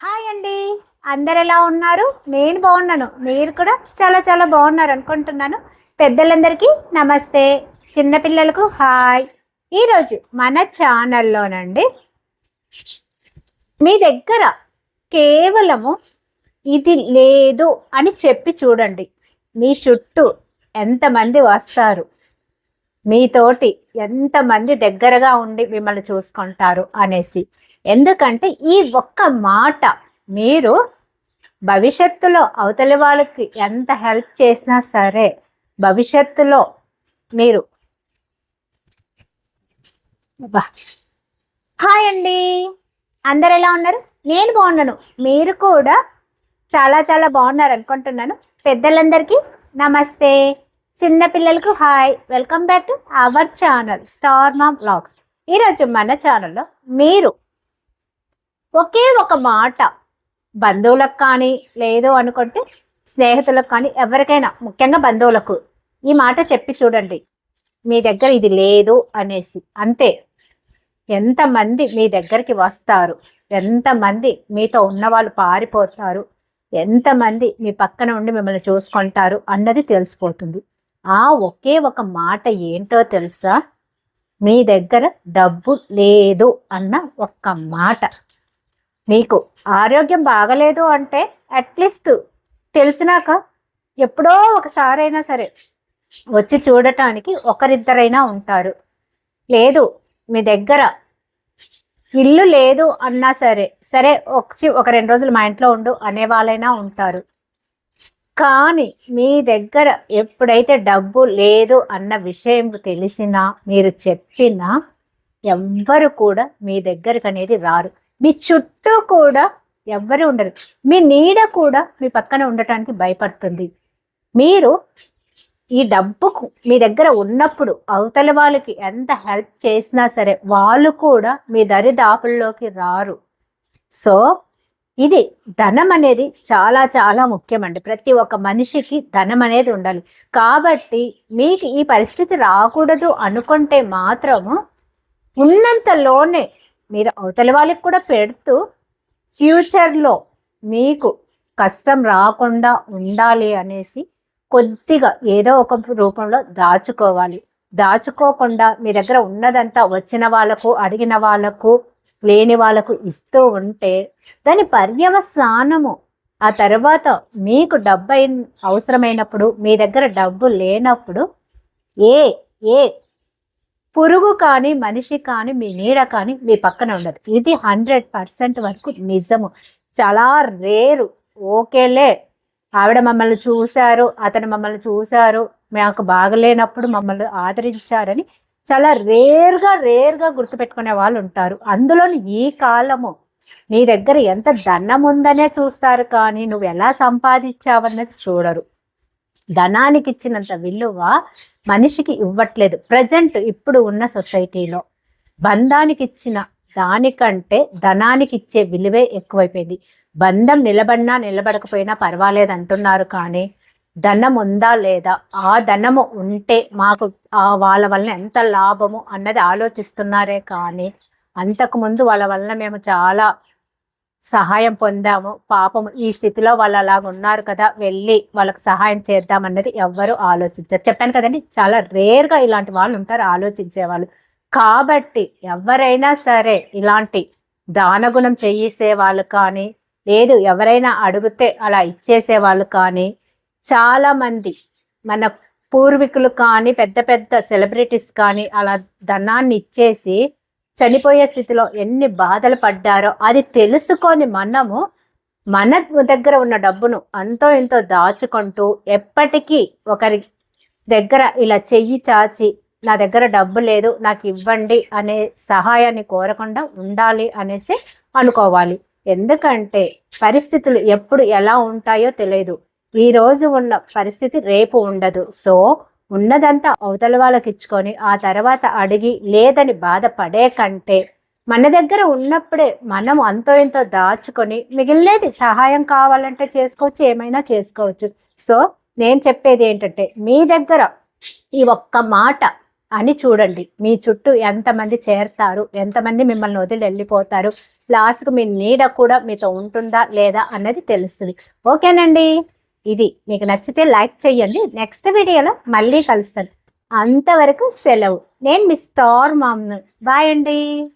Hi అండి. అందరు ఎలా ఉన్నారు? నేను బాగున్నాను. మీరు కూడా చాలా చాలా బాగున్నారు అనుకుంటున్నాను. పెద్దలందరికీ నమస్తే. చిన్నపిల్లలకు హాయ్. ఈరోజు మన ఛానల్లోనండి మీ దగ్గర కేవలము ఇది లేదు అని చెప్పి చూడండి. మీ చుట్టూ ఎంతమంది వస్తారు? మీతోటి ఎంతమంది దగ్గరగా ఉండి మిమ్మల్ని చూసుకుంటారు అనేసి. ఎందుకంటే ఈ ఒక్క మాట మీరు భవిష్యత్తులో అవతలి వాళ్ళకి ఎంత హెల్ప్ చేసినా సరే భవిష్యత్తులో మీరు హాయ్ అండి. అందరు ఎలా ఉన్నారు? నేను బాగున్నాను. మీరు కూడా చాలా చాలా బాగున్నారు అనుకుంటున్నాను. పెద్దలందరికీ నమస్తే. చిన్నపిల్లలకు hi. Welcome back to our channel star mom blogs ఈరోజు మన ఛానల్లో మీరు ఒకే ఒక మాట. బంధువులకు కానీ లేదు అనుకుంటే స్నేహితులకు కానీ ఎవరికైనా ముఖ్యంగా బంధువులకు ఈ మాట చెప్పి చూడండి. మీ దగ్గర ఇది లేదు అనేసి. అంతే. ఎంతమంది మీ దగ్గరికి వస్తారు? ఎంతమంది మీతో ఉన్నవాళ్ళు పారిపోతారు? ఎంతమంది మీ పక్కన ఉండి మిమ్మల్ని చూసుకుంటారు? అన్నది తెలిసిపోతుంది. ఆ ఒకే ఒక మాట ఏంటో తెలుసా? మీ దగ్గర డబ్బు లేదు అన్న ఒక్క మాట. మీకు ఆరోగ్యం బాగలేదు అంటే అట్లీస్ట్ తెలిసినాక ఎప్పుడో ఒకసారైనా సరే వచ్చి చూడటానికి ఒకరిద్దరైనా ఉంటారు. లేదు మీ దగ్గర ఇల్లు లేదు అన్నా సరే సరే వచ్చి ఒక రెండు రోజులు మా ఇంట్లో ఉండు అనే వాళ్ళైనా ఉంటారు. కానీ మీ దగ్గర ఎప్పుడైతే డబ్బు లేదు అన్న విషయం తెలిసినా మీరు చెప్పినా ఎవ్వరు కూడా మీ దగ్గరకు అనేది రారు. మీ చుట్టూ కూడా ఎవ్వరు ఉండరు. మీ నీడ కూడా మీ పక్కన ఉండటానికి భయపడుతుంది. మీరు ఈ డబ్బుకు మీ దగ్గర ఉన్నప్పుడు అవతల వాళ్ళకి ఎంత హెల్ప్ చేసినా సరే వాళ్ళు కూడా మీ దరిదాపుల్లోకి రారు. సో ఇది ధనం అనేది చాలా చాలా ముఖ్యమండి. ప్రతి ఒక్క మనిషికి ధనం అనేది ఉండాలి. కాబట్టి మీకు ఈ పరిస్థితి రాకూడదు అనుకుంటే మాత్రము ఉన్నంతలోనే మీరు అవతల వాళ్ళకి కూడా పెడుతూ ఫ్యూచర్లో మీకు కష్టం రాకుండా ఉండాలి అనేసి కొద్దిగా ఏదో ఒక రూపంలో దాచుకోవాలి. దాచుకోకుండా మీ దగ్గర ఉన్నదంతా వచ్చిన వాళ్ళకు అడిగిన వాళ్ళకు లేని వాళ్ళకు ఇస్తూ ఉంటే దాని పర్యవసానము. ఆ తర్వాత మీకు డబ్బు అవసరమైనప్పుడు మీ దగ్గర డబ్బు లేనప్పుడు ఏ ఏ పురుగు కానీ మనిషి కానీ మీ నీడ కానీ మీ పక్కన ఉండదు. ఇది హండ్రెడ్ పర్సెంట్ వరకు నిజము. చాలా రేరు. ఓకేలే. ఆవిడ మమ్మల్ని చూశారు అతను మమ్మల్ని చూశారు మాకు బాగలేనప్పుడు మమ్మల్ని ఆదరించారని చాలా రేర్గా రేర్గా గుర్తుపెట్టుకునే వాళ్ళు ఉంటారు. అందులోని ఈ కాలము నీ దగ్గర ఎంత దండం ఉందనే చూస్తారు కానీ నువ్వు ఎలా సంపాదించావన్నది చూడరు. ధనానికి ఇచ్చినంత విలువ మనిషికి ఇవ్వట్లేదు. ప్రజెంట్ ఇప్పుడు ఉన్న సొసైటీలో బంధానికి ఇచ్చిన దానికంటే ధనానికి ఇచ్చే విలువే ఎక్కువైపోయింది. బంధం నిలబడినా నిలబడకపోయినా పర్వాలేదు అంటున్నారు కానీ ధనం ఉందా లేదా? ఆ ధనము ఉంటే మాకు ఆ వాళ్ళ వలన ఎంత లాభము అన్నది ఆలోచిస్తున్నారే కానీ అంతకుముందు వాళ్ళ వలన మేము చాలా సహాయం పొందాము. పాపము ఈ స్థితిలో వాళ్ళు అలాగ ఉన్నారు కదా వెళ్ళి వాళ్ళకి సహాయం చేద్దామన్నది ఎవ్వరు ఆలోచించారు. చెప్పాను కదండి చాలా రేర్గా ఇలాంటి వాళ్ళు ఉంటారు ఆలోచించే వాళ్ళు. కాబట్టి ఎవరైనా సరే ఇలాంటి దానగుణం చేయిసే వాళ్ళు కానీ లేదు ఎవరైనా అడిగితే అలా ఇచ్చేసే వాళ్ళు కానీ చాలా మంది మన పూర్వీకులు కానీ పెద్ద పెద్ద సెలబ్రిటీస్ కానీ అలా ధనాన్ని ఇచ్చేసి చనిపోయే స్థితిలో ఎన్ని బాధలు పడ్డారో అది తెలుసుకొని మనము మన దగ్గర ఉన్న డబ్బును అంతో ఎంతో దాచుకుంటూ ఎప్పటికీ ఒకరి దగ్గర ఇలా చెయ్యి చాచి నా దగ్గర డబ్బు లేదు నాకు ఇవ్వండి అనే సహాయాన్ని కోరకుండా ఉండాలి అనేసి అనుకోవాలి. ఎందుకంటే పరిస్థితులు ఎప్పుడు ఎలా ఉంటాయో తెలియదు ఈ రోజు ఉన్న పరిస్థితి రేపు ఉండదు. సో ఉన్నదంతా అవతల వాళ్ళకి ఇచ్చుకొని ఆ తర్వాత అడిగి లేదని బాధపడే కంటే మన దగ్గర ఉన్నప్పుడే మనం అంతో ఎంతో దాచుకొని మిగిలినది సహాయం కావాలంటే చేసుకోవచ్చు ఏమైనా చేసుకోవచ్చు. సో నేను చెప్పేది ఏంటంటే మీ దగ్గర ఈ ఒక్క మాట అని చూడండి. మీ చుట్టూ ఎంతమంది చేరతారు ఎంతమంది మిమ్మల్ని వదిలి వెళ్ళిపోతారు లాస్ట్కు మీ నీడ కూడా మీతో ఉంటుందా లేదా అన్నది తెలుస్తుంది. ఓకేనండి? ఇది మీకు నచ్చితే లైక్ చేయండి నెక్స్ట్ వీడియోలో మళ్ళీ కలుస్తాను. అంతవరకు సెలవు. నేను మీ స్టార్ మామ్ను. బాయ్ అండి.